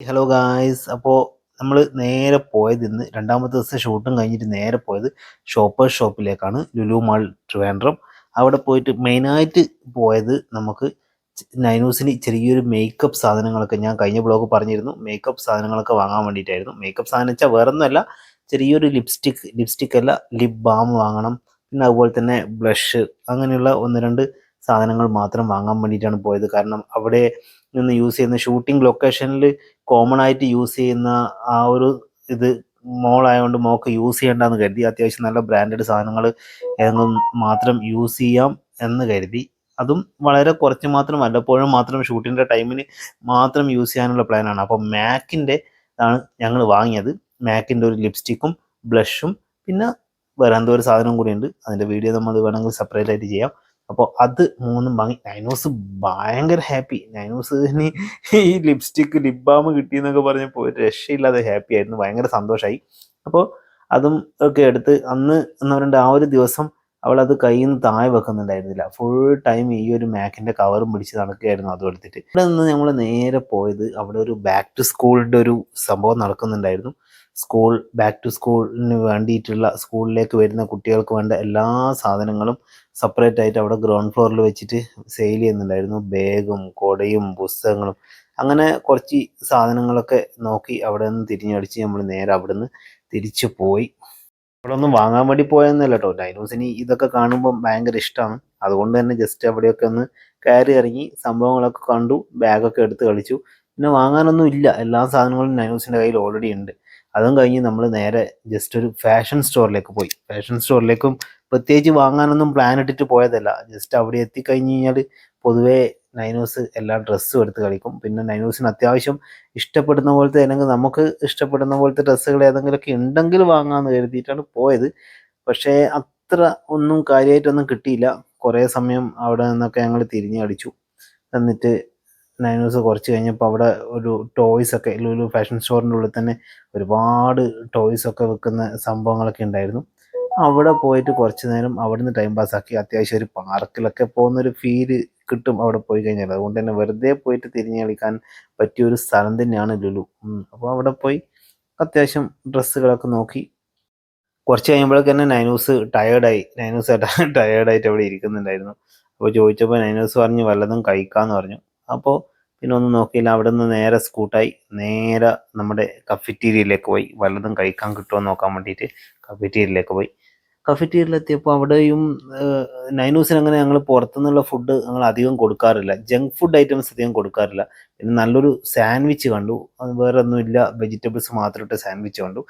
Hello guys അപ്പോൾ നമ്മൾ നേരെ പോയത് ഇന്ന് രണ്ടാമത്തെ ദിവസം ഷൂട്ടും കഴിഞ്ഞിട്ട് നേരെ പോയത് ഷോപ്പേഴ്സ് ഷോപ്പിലേക്കാണ് ലുലു മാൾ ട്രിവാൻഡ്രം അവിടെ പോയിട്ട് മെയിനായിട്ട് പോയത് നമുക്ക് നൈനൂസിന് ചെറിയൊരു മേക്കപ്പ് സാധനങ്ങളൊക്കെ ഞാൻ കഴിഞ്ഞ ബ്ലോഗ് പറഞ്ഞിരുന്നു. മേക്കപ്പ് സാധനങ്ങളൊക്കെ വാങ്ങാൻ വേണ്ടിയിട്ടായിരുന്നു. മേക്കപ്പ് സാധനം വെച്ചാൽ വേറെ ഒന്നുമല്ല ചെറിയൊരു ലിപ്സ്റ്റിക് ലിപ്സ്റ്റിക് അല്ല ലിപ് ബാം വാങ്ങണം. പിന്നെ അതുപോലെ തന്നെ ബ്ലഷ് അങ്ങനെയുള്ള ഒന്ന് രണ്ട് സാധനങ്ങൾ മാത്രം വാങ്ങാൻ വേണ്ടിയിട്ടാണ് പോയത്. കാരണം അവിടെ നിന്ന് യൂസ് ചെയ്യുന്ന ഷൂട്ടിംഗ് ലൊക്കേഷനിൽ കോമൺ ആയിട്ട് യൂസ് ചെയ്യുന്ന ആ ഒരു ഇത് മോൾ ആയതുകൊണ്ട് മോക്ക് യൂസ് ചെയ്യേണ്ടെന്ന് കരുതി. അത്യാവശ്യം നല്ല ബ്രാൻഡഡ് സാധനങ്ങൾ ഏതെങ്കിലും മാത്രം യൂസ് ചെയ്യാം എന്ന് കരുതി. അതും വളരെ കുറച്ച് മാത്രം വല്ലപ്പോഴും മാത്രം ഷൂട്ടിന്റെ ടൈമിന് മാത്രം യൂസ് ചെയ്യാനുള്ള പ്ലാനാണ് അപ്പോൾ മാക്കിന്റെ ആണ് ഞങ്ങൾ വാങ്ങിയത്. മാക്കിന്റെ ഒരു ലിപ്സ്റ്റിക്കും ബ്ലഷും പിന്നെ വേറെ എന്തോ ഒരു സാധനം കൂടി ഉണ്ട്. അതിന്റെ വീഡിയോ നമ്മൾ വേണമെങ്കിൽ സെപ്പറേറ്റ് ആയിട്ട് ചെയ്യാം. അപ്പോൾ അത് മൂന്നും വാങ്ങി. നൈനോസ് ഭയങ്കര ഹാപ്പി നൈനോസ് ഈ ലിപ്സ്റ്റിക്ക് ലിപ് ബാം കിട്ടിയെന്നൊക്കെ പറഞ്ഞപ്പോൾ ഒരു രക്ഷയില്ലാതെ ഹാപ്പി ആയിരുന്നു. ഭയങ്കര സന്തോഷമായി അപ്പോൾ അതും ഒക്കെ എടുത്ത് അന്ന് എന്ന് പറയുന്നത് ആ ഒരു ദിവസം അവൾ അത് കയ്യിൽ നിന്ന് താഴെ വെക്കുന്നുണ്ടായിരുന്നില്ല. ഫുൾ ടൈം ഈ ഒരു മാക്കിന്റെ കവറും പിടിച്ച് നടക്കുകയായിരുന്നു അതും എടുത്തിട്ട്. ഇവിടെ നിന്ന് നമ്മൾ നേരെ പോയത് അവിടെ ഒരു ബാക്ക് ടു സ്കൂളിന്റെ ഒരു സംഭവം നടക്കുന്നുണ്ടായിരുന്നു. സ്കൂൾ ബാക്ക് ടു സ്കൂളിന് വേണ്ടിയിട്ടുള്ള സ്കൂളിലേക്ക് വരുന്ന കുട്ടികൾക്ക് വേണ്ട എല്ലാ സാധനങ്ങളും സെപ്പറേറ്റ് ആയിട്ട് അവിടെ ഗ്രൗണ്ട് ഫ്ലോറിൽ വെച്ചിട്ട് സെയിൽ ചെയ്യുന്നുണ്ടായിരുന്നു. ബാഗും കൊടയും പുസ്തകങ്ങളും. അങ്ങനെ കുറച്ച് സാധനങ്ങളൊക്കെ നോക്കി അവിടെ നിന്ന് തിരിഞ്ഞടിച്ച് നമ്മൾ നേരെ അവിടെ നിന്ന് തിരിച്ചു പോയി. അവിടെ ഒന്നും വാങ്ങാൻ വേണ്ടി പോയെന്നല്ല കേട്ടോ ഡൈനോസിന് ഇതൊക്കെ കാണുമ്പോൾ ഭയങ്കര ഇഷ്ടമാണ് അതുകൊണ്ട് തന്നെ ജസ്റ്റ് അവിടെയൊക്കെ ഒന്ന് കയറി ഇറങ്ങി സംഭവങ്ങളൊക്കെ കണ്ടു ബാഗൊക്കെ എടുത്ത് കളിച്ചു. പിന്നെ വാങ്ങാനൊന്നും ഇല്ല. എല്ലാ സാധനങ്ങളും ഡൈനോസിന്റെ കയ്യിൽ ഓൾറെഡി ഉണ്ട്. അതും കഴിഞ്ഞ് നമ്മൾ നേരെ ജസ്റ്റ് ഒരു ഫാഷൻ സ്റ്റോറിലേക്ക് പോയി. ഫാഷൻ സ്റ്റോറിലേക്കും പ്രത്യേകിച്ച് വാങ്ങാനൊന്നും പ്ലാൻ ഇട്ടിട്ട് പോയതല്ല. ജസ്റ്റ് അവിടെ എത്തിക്കഴിഞ്ഞ് കഴിഞ്ഞാൽ പൊതുവേ നൈനോസ് എല്ലാ ഡ്രസ്സും എടുത്ത് കളിക്കും. പിന്നെ നൈനോസിന് അത്യാവശ്യം ഇഷ്ടപ്പെടുന്ന പോലത്തെ അല്ലെങ്കിൽ നമുക്ക് ഇഷ്ടപ്പെടുന്ന പോലത്തെ ഡ്രസ്സുകൾ ഏതെങ്കിലുമൊക്കെ ഉണ്ടെങ്കിൽ വാങ്ങാമെന്ന് കരുതിയിട്ടാണ് പോയത്. പക്ഷേ അത്ര ഒന്നും കാര്യമായിട്ടൊന്നും കിട്ടിയില്ല. കുറേ സമയം അവിടെ നിന്നൊക്കെ ഞങ്ങൾ തിരിഞ്ഞ് അടിച്ചു നൈനോസ് കുറച്ച് കഴിഞ്ഞപ്പോൾ അവിടെ ഒരു ടോയ്സ് ഒക്കെ ലുലു ഫാഷൻ സ്റ്റോറിന്റെ ഉള്ളിൽ തന്നെ ഒരുപാട് ടോയ്സ് ഒക്കെ വെക്കുന്ന സംഭവങ്ങളൊക്കെ ഉണ്ടായിരുന്നു. അവിടെ പോയിട്ട് കുറച്ച് നേരം അവിടുന്ന് ടൈം പാസ്സാക്കി അത്യാവശ്യം ഒരു പാർക്കിലൊക്കെ പോകുന്നൊരു ഫീൽ കിട്ടും അവിടെ പോയി കഴിഞ്ഞാൽ അതുകൊണ്ട് തന്നെ വെറുതെ പോയിട്ട് തിരിഞ്ഞു കളിക്കാൻ പറ്റിയ ഒരു സ്ഥലം തന്നെയാണ് ലുലു. അപ്പോൾ അവിടെ പോയി അത്യാവശ്യം ഡ്രസ്സുകളൊക്കെ നോക്കി. കുറച്ച് കഴിയുമ്പോഴൊക്കെ തന്നെ നൈനൂസ് ടയേർഡായി നൈനൂസ് ടയേർഡായിട്ട് അവിടെ ഇരിക്കുന്നുണ്ടായിരുന്നു. അപ്പോൾ ചോദിച്ചപ്പോൾ നൈനൂസ് പറഞ്ഞു വല്ലതും കഴിക്കാമെന്ന് പറഞ്ഞു. അപ്പോൾ പിന്നെ ഒന്നും നോക്കിയില്ല. അവിടെ നിന്ന് നേരെ സ്കൂട്ടായി. നേരെ നമ്മുടെ കഫറ്റീരിയയിലേക്ക് പോയി. വല്ലതും കഴിക്കാൻ കിട്ടുമോ നോക്കാൻ വേണ്ടിയിട്ട് കഫറ്റീരിയയിലേക്ക് പോയി. കഫറ്റീരിയയിലെത്തിയപ്പോൾ അവിടെയും നൈനൂസിന് അങ്ങനെ ഞങ്ങൾ പുറത്തുനിന്നുള്ള ഫുഡ് ഞങ്ങൾ അധികം കൊടുക്കാറില്ല. ജങ്ക് ഫുഡ് ഐറ്റംസ് അധികം കൊടുക്കാറില്ല. പിന്നെ നല്ലൊരു സാൻഡ്വിച്ച് കണ്ടു. അത് വേറെ ഒന്നുമില്ല വെജിറ്റബിൾസ് മാത്രമിട്ട് സാൻഡ്വിച്ച് കണ്ടു.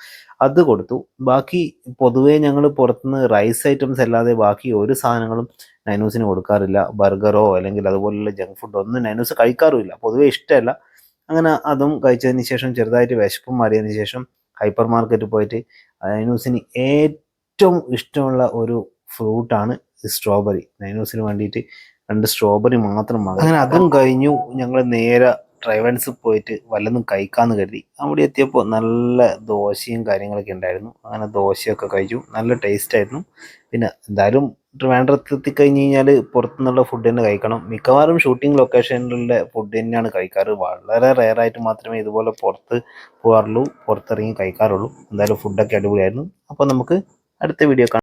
അത് കൊടുത്തു. ബാക്കി പൊതുവേ ഞങ്ങൾ പുറത്തുനിന്ന് റൈസ് ഐറ്റംസ് അല്ലാതെ ബാക്കി ഒരു സാധനങ്ങളും നൈനൂസിന് കൊടുക്കാറില്ല. ബർഗറോ അല്ലെങ്കിൽ അതുപോലുള്ള ജങ്ക് ഫുഡോ ഒന്നും നൈനൂസ് കഴിക്കാറുമില്ല. പൊതുവേ ഇഷ്ടമല്ല. അങ്ങനെ അതും കഴിച്ചതിന് ശേഷം ചെറുതായിട്ട് വിശപ്പും മാറിയതിന് ശേഷം ഹൈപ്പർ മാർക്കറ്റിൽ പോയിട്ട് നൈനൂസിന് ഏറ്റവും ഇഷ്ടമുള്ള ഒരു ഫ്രൂട്ടാണ് സ്ട്രോബെറി നൈനൂസിന് വേണ്ടിയിട്ട് രണ്ട് സ്ട്രോബെറി മാത്രം വാങ്ങി അങ്ങനെ അതും കഴിഞ്ഞു. ഞങ്ങൾ നേരെ ഡ്രൈവൻസ് പോയിട്ട് വല്ലതും കഴിക്കാമെന്ന് കരുതി. അവിടെ എത്തിയപ്പോൾ നല്ല ദോശയും കാര്യങ്ങളൊക്കെ ഉണ്ടായിരുന്നു. അങ്ങനെ ദോശയൊക്കെ കഴിച്ചു. നല്ല ടേസ്റ്റ് ആയിരുന്നു. പിന്നെ എന്തായാലും ട്രിവാൻഡ്രത്ത് എത്തിക്കഴിഞ്ഞ് കഴിഞ്ഞാൽ പുറത്തുനിന്നുള്ള ഫുഡ് തന്നെ കഴിക്കണം. മിക്കവാറും ഷൂട്ടിംഗ് ലൊക്കേഷനിലുള്ള ഫുഡ് തന്നെയാണ് കഴിക്കാറ്. വളരെ റെയറായിട്ട് മാത്രമേ ഇതുപോലെ പുറത്ത് പോകാറുള്ളൂ പുറത്തിറങ്ങി കഴിക്കാറുള്ളൂ. എന്തായാലും ഫുഡൊക്കെ അടിപൊളിയായിരുന്നു. അപ്പോൾ നമുക്ക് അടുത്ത വീഡിയോ